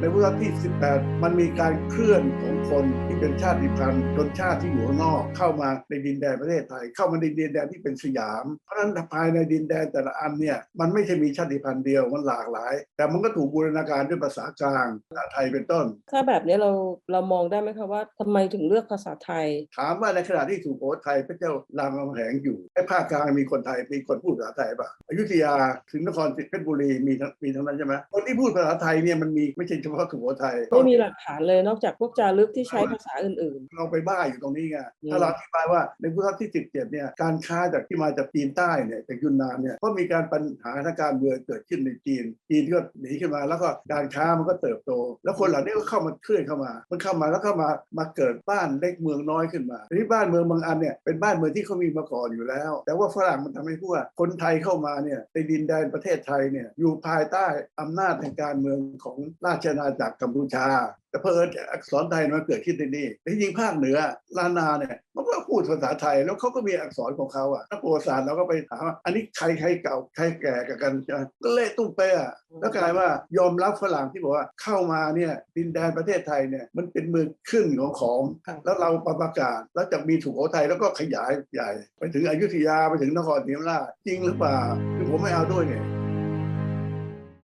ในพุทธศตวรรษที่ 18 มันมีการเคลื่อนของคนที่เป็นชาติพันธุ์ชนชาติที่อยู่ข้างนอกเข้ามาในดินแดนประเทศไทย เข้ามาในดินแดนที่เป็นสยาม เพราะฉะนั้นภายในดินแดนแต่ละอันเนี่ยมันไม่ใช่มีชาติพันธุ์เดียวมันหลากหลาย แต่มันก็ถูกบูรณาการด้วยภาษากลางภาษาไทยเป็นต้น ถ้าแบบนี้เราเรามองได้ไหมคะว่าทำไมถึงเลือกภาษาไทย ถามว่าในขณะที่สุโขทัยพระเจ้ารามคำแหงอยู่ไอ้ภาคกลางมีคนไทยมีคนพูดภาษาไทยป่ะอยุธยาถึงนครศรีเพชรบุรีมีทั้งมีทั้งนั้นใช่ไหมคนที่พูดภาษาไทยเนี่ยมันมีไม่ใช่เฉพาะสุโขทัยไม่มีหลักฐานเลยนอกจากพวกจารึกที่ใช้ภาษาอื่นเราไปบ้าอยู่ตรงนี้ไงอืมถ้าเราอธิบายว่าในพุทธศตวรรษที่ 17 เนี่ยการค้าจากที่มาจากจีนใต้เนี่ยจากยุนนานเนี่ยก็มีการปัญหาทางการเมืองเกิดขึ้นในจีน จีนก็หนีขึ้นมาแล้วก็การค้ามันก็เติบโต แล้วคนเหล่านี้ก็เข้ามาเคลื่อนเข้ามา มันเข้ามาแล้วก็มามาเกิดบ้านเล็กเมืองน้อยขึ้นมาทีนี้บ้านเมืองบางอันเนี่ยเป็นบ้านเมืองที่เขามีมาก่อนอยู่แล้ว แต่ว่าฝรั่งมันทำให้พูดว่าคนไทยเข้ามาเนี่ยในดินแดนประเทศไทยเนี่ยอยู่ภายใต้อำนาจทางการเมืองของราชอาณาจักรกัมพูชา แต่เพอเอิญอักษรไทยมันเกิดขึ้นที่นี่แต่จริงๆภาคเหนือลานาเนี่ยมันก็พูดภาษาไทยแล้วเขาก็มีอักษรของเขาอะนักประวัติศาสตร์เราก็ไปถามว่าอันนี้ใครใครเก่าใครแก่กับกันใช่ไหมก็เละตุ้มเปะแล้วกลายว่ายอมรับฝรั่งที่บอกว่าเข้ามาเนี่ยดินแดนประเทศไทยเนี่ยมันเป็นเมืองขึ้นของของค่ะแล้วเราประกาศแล้วจะมีสุโขทัยแล้วก็ขยายใหญ่ ไปถึงอยุธยาไปถึงนครศรีธรรมราชจริงหรือเปล่าคือผมไม่เอาด้วยเนี่ย